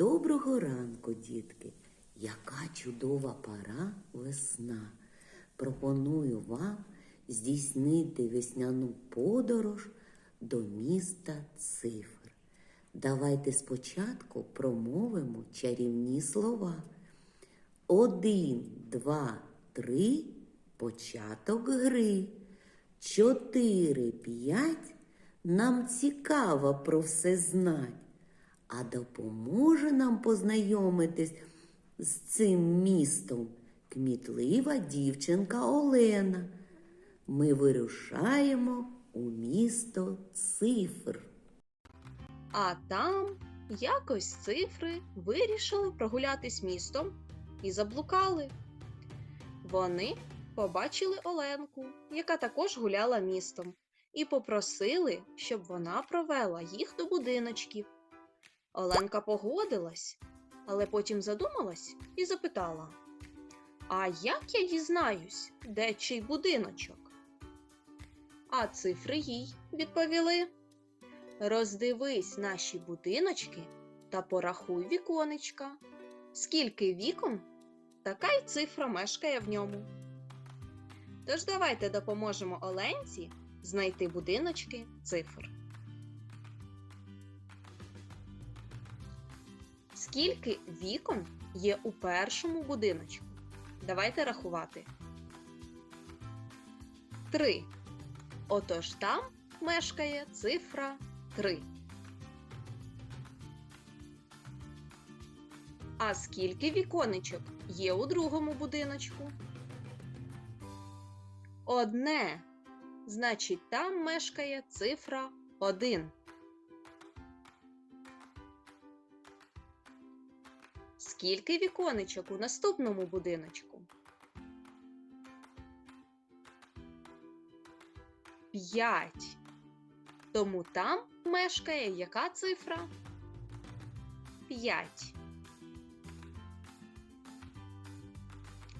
Доброго ранку, дітки! Яка чудова пора весна. Пропоную вам здійснити весняну подорож до міста цифр. Давайте спочатку промовимо чарівні слова. Один, два, три початок гри. Чотири, п'ять нам цікаво про все знать, а допоможе нам познайомитись з цим містом кмітлива дівчинка Олена. Ми вирушаємо у місто цифр. А там якось цифри вирішили прогулятись містом і заблукали. Вони побачили Оленку, яка також гуляла містом, і попросили, щоб вона провела їх до будиночків. Оленка погодилась, але потім задумалась і запитала: А як я дізнаюсь, де чий будиночок? А цифри їй відповіли. Роздивись наші будиночки та порахуй віконечка. Скільки вікон, така й цифра мешкає в ньому. Тож давайте допоможемо Оленці знайти будиночки цифр. Скільки вікон є у першому будиночку? Давайте рахувати. Три. Отож там мешкає цифра 3. А скільки віконечок є у другому будиночку? Одне. Значить, там мешкає цифра 1. Скільки віконечок у наступному будиночку? П'ять. Тому там мешкає яка цифра? 5.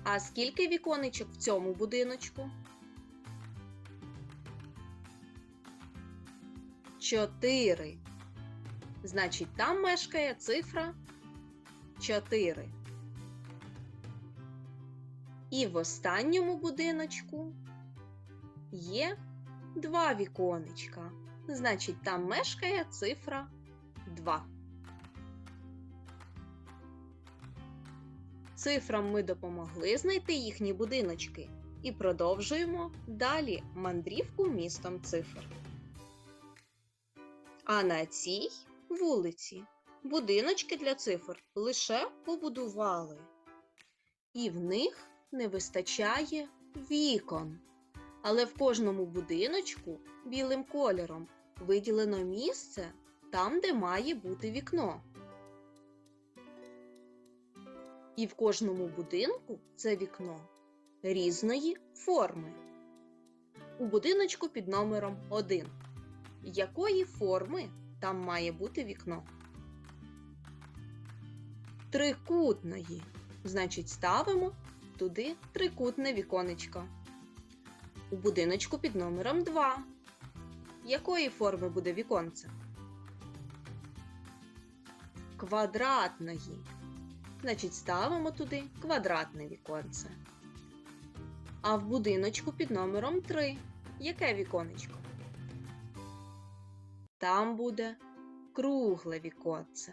А скільки віконечок в цьому будиночку? 4. Значить, там мешкає цифра 4. І в останньому будиночку є два віконечка. Значить, там мешкає цифра 2. Цифрам ми допомогли знайти їхні будиночки і продовжуємо далі мандрівку містом цифр. А на цій вулиці будиночки для цифр лише побудували, і в них не вистачає вікон. Але в кожному будиночку білим кольором виділено місце там, де має бути вікно. І в кожному будинку це вікно різної форми. У будиночку під номером 1. Якої форми там має бути вікно? Трикутної. Значить, ставимо туди трикутне віконечко. У будиночку під номером 2. Якої форми буде віконце? Квадратної. Значить, ставимо туди квадратне віконце. А в будиночку під номером 3. Яке віконечко? Там буде кругле віконце.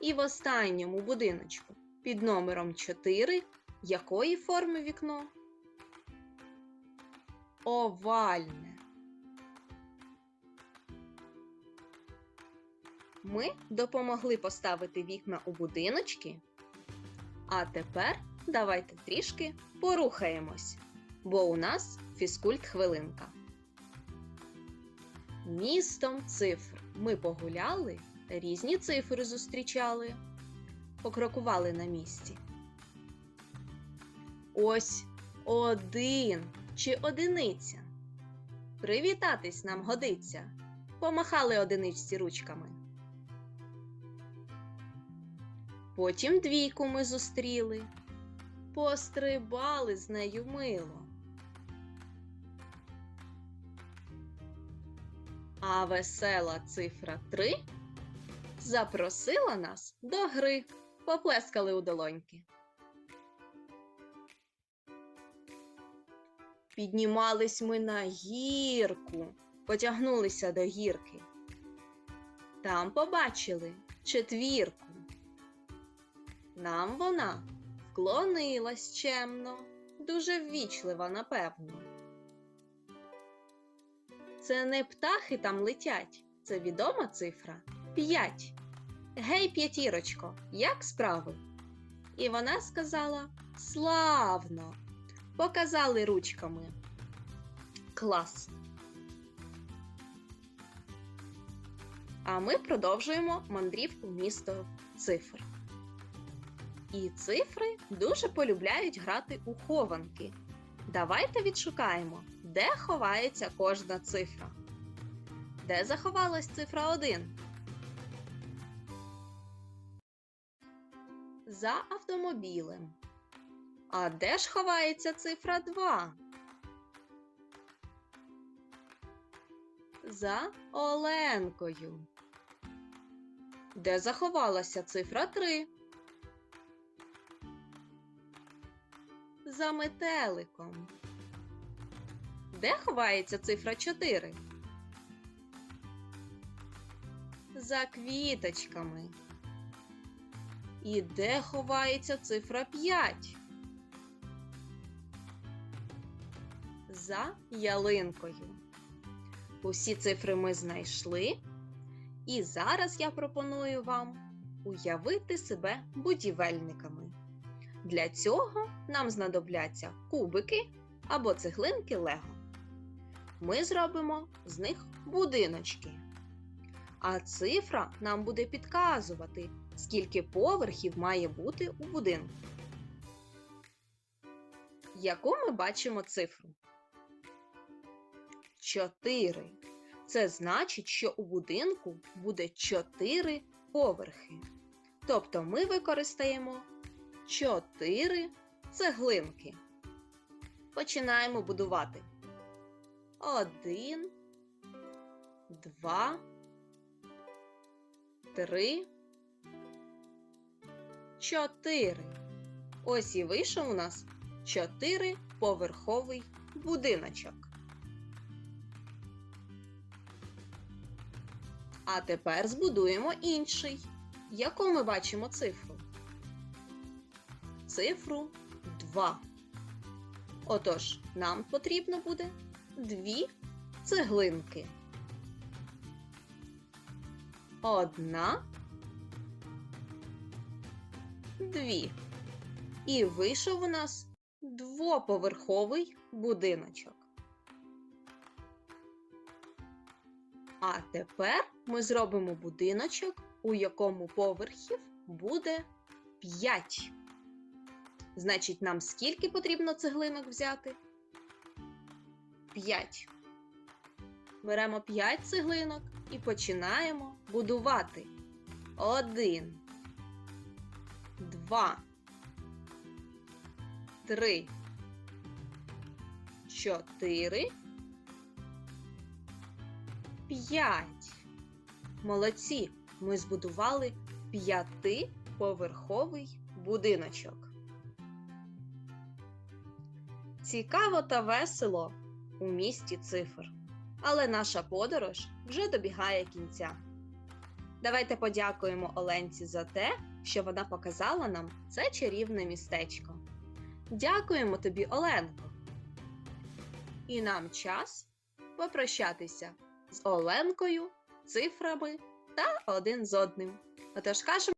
І в останньому будиночку під номером 4. Якої форми вікно? овальне. Ми допомогли поставити вікна у будиночки. А тепер давайте трішки порухаємось, бо у нас фізкульт хвилинка. Містом цифр ми погуляли, різні цифри зустрічали, покрокували на місці. Ось один чи одиниця. Привітатись нам годиться. Помахали одиничці ручками. Потім двійку ми зустріли, пострибали з нею мило. А весела цифра 3 запросила нас до гри. Поплескали у долоньки. Піднімались ми на гірку, потягнулися до гірки. Там побачили четвірку. Нам вона вклонилась чемно, дуже ввічлива, напевно. Це не птахи там летять, це відома цифра п'ять. Гей, п'ятірочко, як справи? І вона сказала славно. Показали ручками. Клас. А ми продовжуємо мандрівку в місто цифр. І цифри дуже полюбляють грати у хованки. Давайте відшукаємо, де ховається кожна цифра. Де заховалась цифра 1? За автомобілем. А де ж ховається цифра 2? За Оленкою. Де заховалася цифра 3? За метеликом. Де ховається цифра 4? За квіточками. І де ховається цифра 5? За ялинкою. Усі цифри ми знайшли. І зараз я пропоную вам уявити себе будівельниками. Для цього нам знадобляться кубики або цеглинки Лего. Ми зробимо з них будиночки. А цифра нам буде підказувати, скільки поверхів має бути у будинку. Яку ми бачимо цифру? 4. Це значить, що у будинку буде 4 поверхи. Тобто ми використаємо 4 цеглинки. Починаємо будувати. 1, 2, 3, 4. Ось і вийшов у нас 4 поверховий будиночок. А тепер збудуємо інший. Яку ми бачимо цифру? Цифру 2. Отож, нам потрібно буде дві цеглинки. Одна, дві. І вийшов у нас двоповерховий будиночок. А тепер ми зробимо будиночок, у якому поверхів буде 5. Значить, нам скільки потрібно цеглинок взяти? 5. Беремо 5 цеглинок і починаємо будувати. 1, 2, 3, 4, 5. Молодці! Ми збудували п'ятиповерховий будиночок. Цікаво та весело у місті цифр. Але наша подорож вже добігає кінця. Давайте подякуємо Оленці за те, що вона показала нам це чарівне містечко. Дякуємо тобі, Оленко. І нам час попрощатися з Оленкою, цифрами та один з одним. Отож кажемо